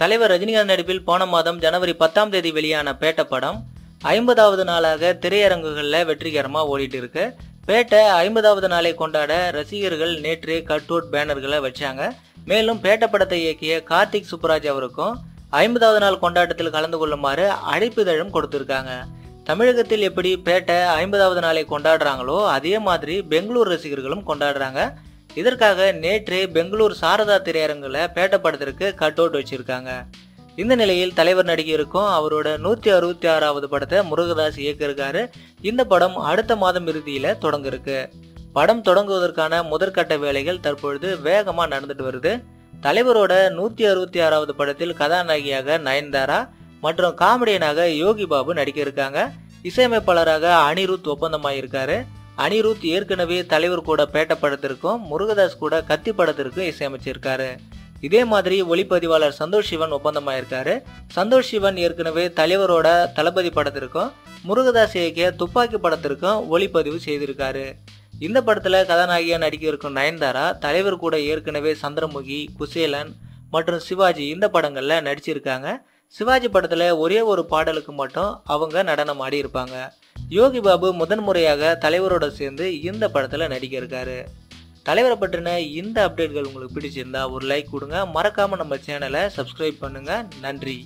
தலைவர் ரஜினிகாந்த் நடிப்பில் போன மாதம் ஜனவரி பத்தாம் தேதி வெளியான பேட்ட படம் ஐம்பதாவது நாளாக திரையரங்குகளில் வெற்றிகரமாக ஓடிட்டு இருக்கு. பேட்டை ஐம்பதாவது நாளை கொண்டாட ரசிகர்கள் நேற்று கட்அவுட் பேனர்களை வச்சாங்க. மேலும் பேட்ட படத்தை இயக்கிய கார்த்திக் சுப்புராஜ் அவருக்கும் ஐம்பதாவது நாள் கொண்டாட்டத்தில் கலந்து கொள்ளுமாறு அழைப்பிதழும் கொடுத்திருக்காங்க. தமிழகத்தில் எப்படி பேட்டை ஐம்பதாவது நாளை கொண்டாடுறாங்களோ அதே மாதிரி பெங்களூர் ரசிகர்களும் கொண்டாடுறாங்க. இதற்காக நேற்று பெங்களூர் சாரதா திரையரங்குல பேட்ட படத்திற்கு கட் அவுட் வச்சிருக்காங்க. இந்த நிலையில் தலைவர் நடிகருக்கும் அவரோட நூற்றி அறுபத்தி ஆறாவது படத்தை முருகதாஸ் இயக்கியிருக்காரு. இந்த படம் அடுத்த மாதம் இறுதியில் தொடங்க இருக்கு படம் தொடங்குவதற்கான முதற்கட்ட வேலைகள் தற்பொழுது வேகமாக நடந்துட்டு வருது. தலைவரோட நூற்றி அறுபத்தி ஆறாவது படத்தில் கதாநாயகியாக நயன்தாரா மற்றும் காமெடியனாக யோகி பாபு நடிக்க இருக்காங்க. இசையமைப்பாளராக அனிருத் ஒப்பந்தமாயிருக்காரு. அனிருத் ஏற்கனவே தலைவர் கூட பேட்ட படத்திற்கும் முருகதாஸ் கூட கத்தி படத்திற்கும் இசையமைச்சிருக்காரு. இதே மாதிரி ஒளிப்பதிவாளர் சந்தோஷ் சிவன் ஒப்பந்தமாயிருக்காரு. சந்தோஷ் சிவன் ஏற்கனவே தலைவரோட தளபதி படத்திற்கும் முருகதாஸ் இயக்கிய துப்பாக்கி படத்திற்கும் ஒளிப்பதிவு செய்திருக்காரு. இந்த படத்தில் கதாநாயகியாக நடிக்க இருக்கும் நயன்தாரா தலைவர் கூட ஏற்கனவே சந்திரமுகி குசேலன் மற்றும் சிவாஜி இந்த படங்களில் நடிச்சிருக்காங்க. சிவாஜி படத்தில் ஒரே ஒரு பாடலுக்கு மட்டும் அவங்க நடனம் ஆடி இருப்பாங்க யோகி பாபு முதன்முறையாக தலைவரோட சேர்ந்து இந்த படத்தில் நடிக்க இருக்காரு தலைவரை பற்றின இந்த அப்டேட்கள் உங்களுக்கு பிடிச்சிருந்தா ஒரு லைக் கொடுங்க. மறக்காமல் நம்ம சேனலை சப்ஸ்கிரைப் பண்ணுங்கள் நன்றி.